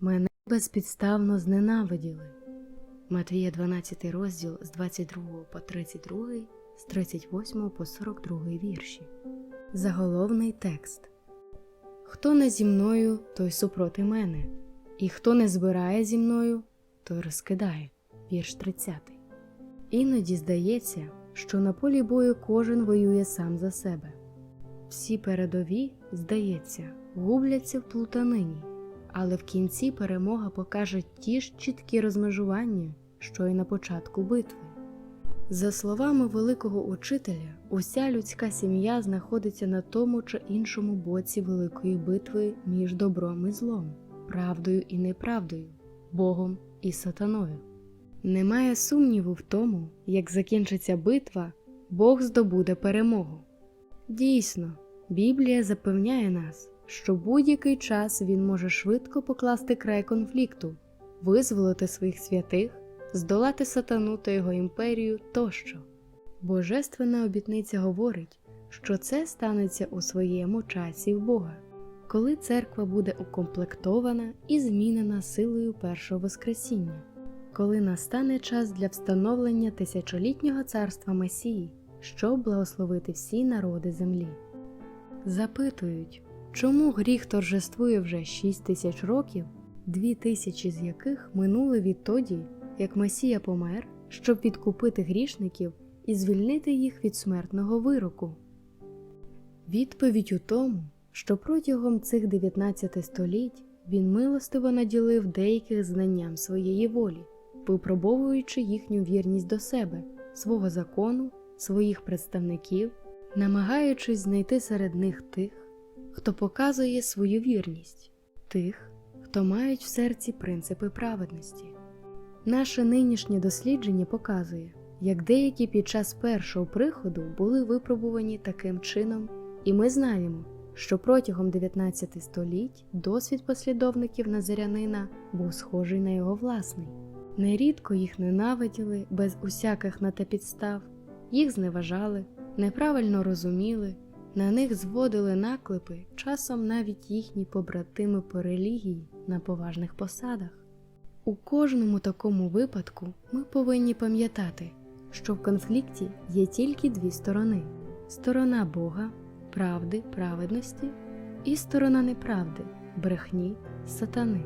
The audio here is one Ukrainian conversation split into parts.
мене безпідставно зненавиділи. Матвія 12 розділ з 22 по 32, з 38 по 42 вірші. Заголовний текст Хто не зі мною, той супроти мене, і хто не збирає зі мною, той розкидає. Вірш 30. Іноді здається, що на полі бою кожен воює сам за себе. Всі передові, здається, губляться в плутанині, але в кінці перемога покаже ті ж чіткі розмежування, що й на початку битви. За словами великого учителя, уся людська сім'я знаходиться на тому чи іншому боці великої битви між добром і злом, правдою і неправдою, Богом і сатаною. Немає сумніву в тому, як закінчиться битва, Бог здобуде перемогу. Дійсно, Біблія запевняє нас, що будь-який час він може швидко покласти край конфлікту, визволити своїх святих, здолати сатану та його імперію тощо. Божественна обітниця говорить, що це станеться у своєму часі в Бога, коли церква буде укомплектована і змінена силою першого Воскресіння, коли настане час для встановлення тисячолітнього царства Месії, щоб благословити всі народи землі. Запитують, чому гріх торжествує вже 6 тисяч років, дві тисячі з яких минули відтоді, як Месія помер, щоб відкупити грішників і звільнити їх від смертного вироку. Відповідь у тому, що протягом цих 19 століть він милостиво наділив деяких знанням своєї волі, випробовуючи їхню вірність до себе, свого закону, своїх представників, намагаючись знайти серед них тих, хто показує свою вірність, тих, хто мають в серці принципи праведності. Наше нинішнє дослідження показує, як деякі під час першого приходу були випробувані таким чином, і ми знаємо, що протягом 19 століть досвід послідовників Назарянина був схожий на його власний. Нерідко їх ненавиділи без усяких на те підстав, їх зневажали, неправильно розуміли, на них зводили наклепи, часом навіть їхні побратими по релігії на поважних посадах. У кожному такому випадку ми повинні пам'ятати, що в конфлікті є тільки дві сторони: сторона Бога, правди, праведності, і сторона неправди, брехні, сатани.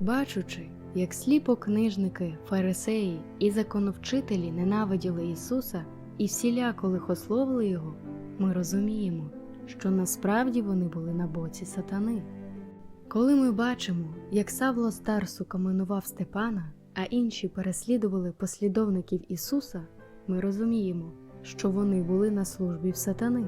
Бачучи, як сліпо книжники, фарисеї і законовчителі ненавиділи Ісуса і всіляко лихословили Його, ми розуміємо, що насправді вони були на боці сатани. Коли ми бачимо, як Савло Старсу каменував Степана, а інші переслідували послідовників Ісуса, ми розуміємо, що вони були на службі в сатани,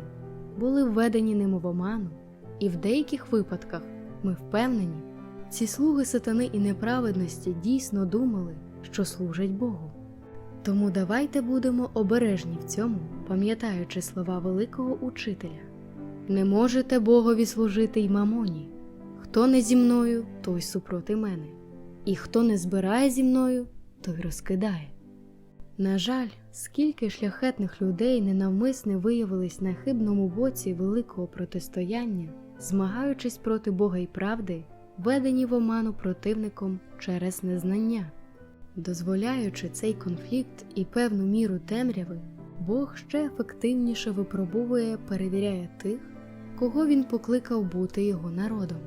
були введені ним в оману, і в деяких випадках ми впевнені, ці слуги сатани і неправедності дійсно думали, що служать Богу. Тому давайте будемо обережні в цьому, пам'ятаючи слова великого учителя: не можете Богові служити й мамоні. Хто не зі мною, той супроти мене, і хто не збирає зі мною, той розкидає. На жаль, скільки шляхетних людей ненавмисне виявились на хибному боці великого протистояння, змагаючись проти Бога і правди, введені в оману противником через незнання. Дозволяючи цей конфлікт і певну міру темряви, Бог ще ефективніше випробовує, перевіряє тих, кого він покликав бути його народом.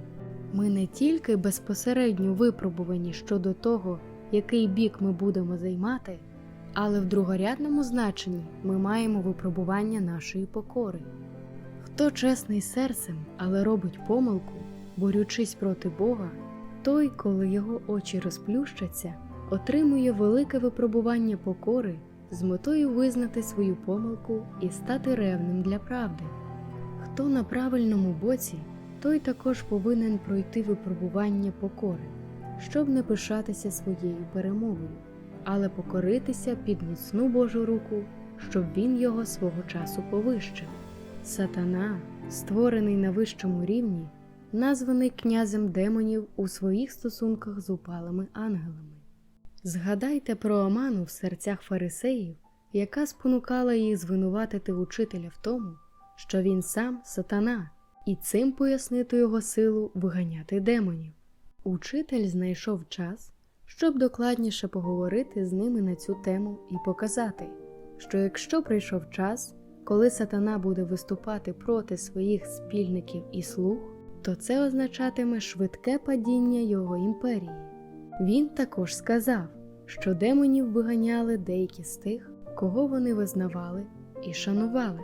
Ми не тільки безпосередньо випробувані щодо того, який бік ми будемо займати, але в другорядному значенні ми маємо випробування нашої покори. Хто чесний серцем, але робить помилку, борючись проти Бога, той, коли його очі розплющаться, отримує велике випробування покори з метою визнати свою помилку і стати ревним для правди. Хто на правильному боці, той також повинен пройти випробування покори, щоб не пишатися своєю перемогою, але покоритися під міцну Божу руку, щоб він його свого часу повищив. Сатана, створений на вищому рівні, названий князем демонів у своїх стосунках з упалими ангелами. Згадайте про оману в серцях фарисеїв, яка спонукала їх звинуватити учителя в тому, що він сам сатана, і цим пояснити його силу виганяти демонів. Учитель знайшов час, щоб докладніше поговорити з ними на цю тему і показати, що якщо прийшов час, коли сатана буде виступати проти своїх спільників і слуг, то це означатиме швидке падіння його імперії. Він також сказав, що демонів виганяли деякі з тих, кого вони визнавали і шанували.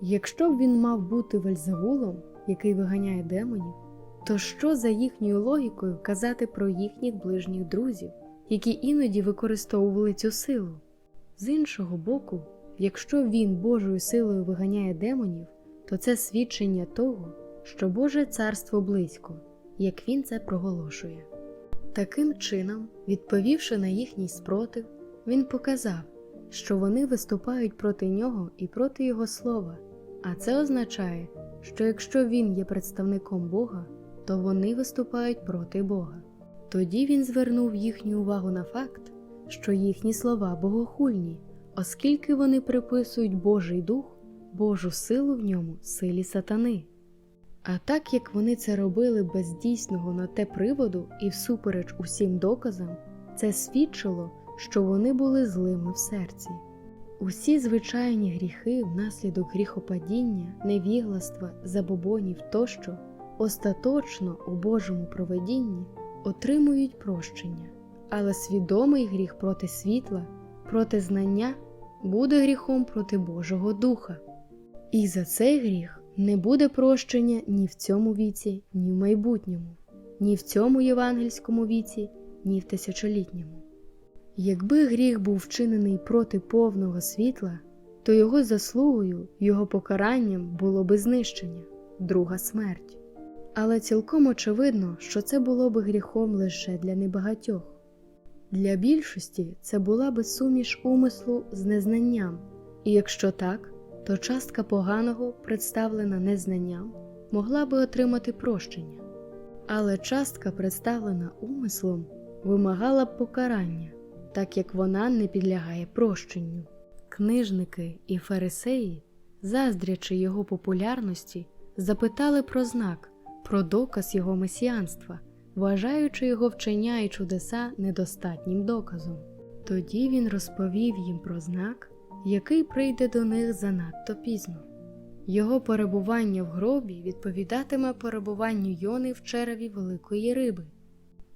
Якщо б він мав бути Вельзевулом, який виганяє демонів, то що за їхньою логікою казати про їхніх ближніх друзів, які іноді використовували цю силу? З іншого боку, якщо він Божою силою виганяє демонів, то це свідчення того, що Боже царство близько, як він це проголошує. Таким чином, відповівши на їхній спротив, він показав, що вони виступають проти нього і проти його слова, а це означає, що якщо він є представником Бога, то вони виступають проти Бога. Тоді він звернув їхню увагу на факт, що їхні слова богохульні, оскільки вони приписують Божий дух, Божу силу в ньому силі сатани. А так як вони це робили без дійсного на те приводу і всупереч усім доказам, це свідчило, що вони були злими в серці. Усі звичайні гріхи внаслідок гріхопадіння, невігластва, забобонів тощо остаточно у Божому проведінні отримують прощення, але свідомий гріх проти світла, проти знання буде гріхом проти Божого Духа. І за цей гріх не буде прощення ні в цьому віці, ні в майбутньому, ні в цьому євангельському віці, ні в тисячолітньому. Якби гріх був вчинений проти повного світла, то його заслугою, його покаранням було би знищення, друга смерть. Але цілком очевидно, що це було би гріхом лише для небагатьох. Для більшості це була би суміш умислу з незнанням, і якщо так, то частка поганого, представлена незнанням, могла би отримати прощення. Але частка, представлена умислом, вимагала б покарання, так як вона не підлягає прощенню. Книжники і фарисеї, заздрячи його популярності, запитали про знак, про доказ його месіанства, вважаючи його вчення і чудеса недостатнім доказом. Тоді він розповів їм про знак, який прийде до них занадто пізно. Його перебування в гробі відповідатиме перебуванню Йони в череві великої риби.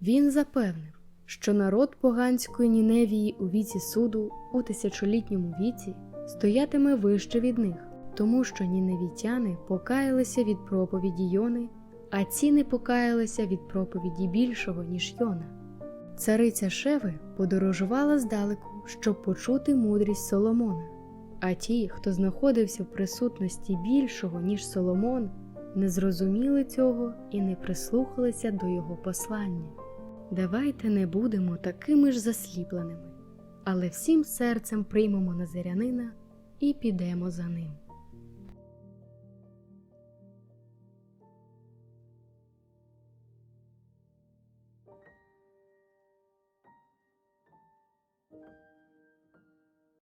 Він запевнив, що народ поганської Ніневії у віці суду у тисячолітньому віці стоятиме вище від них, тому що ніневітяни покаялися від проповіді Йони, а ці не покаялися від проповіді більшого, ніж Йона. Цариця Шеви подорожувала здалеку, щоб почути мудрість Соломона, а ті, хто знаходився в присутності більшого, ніж Соломон, не зрозуміли цього і не прислухалися до його послання. Давайте не будемо такими ж засліпленими, але всім серцем приймемо назирянина і підемо за ним.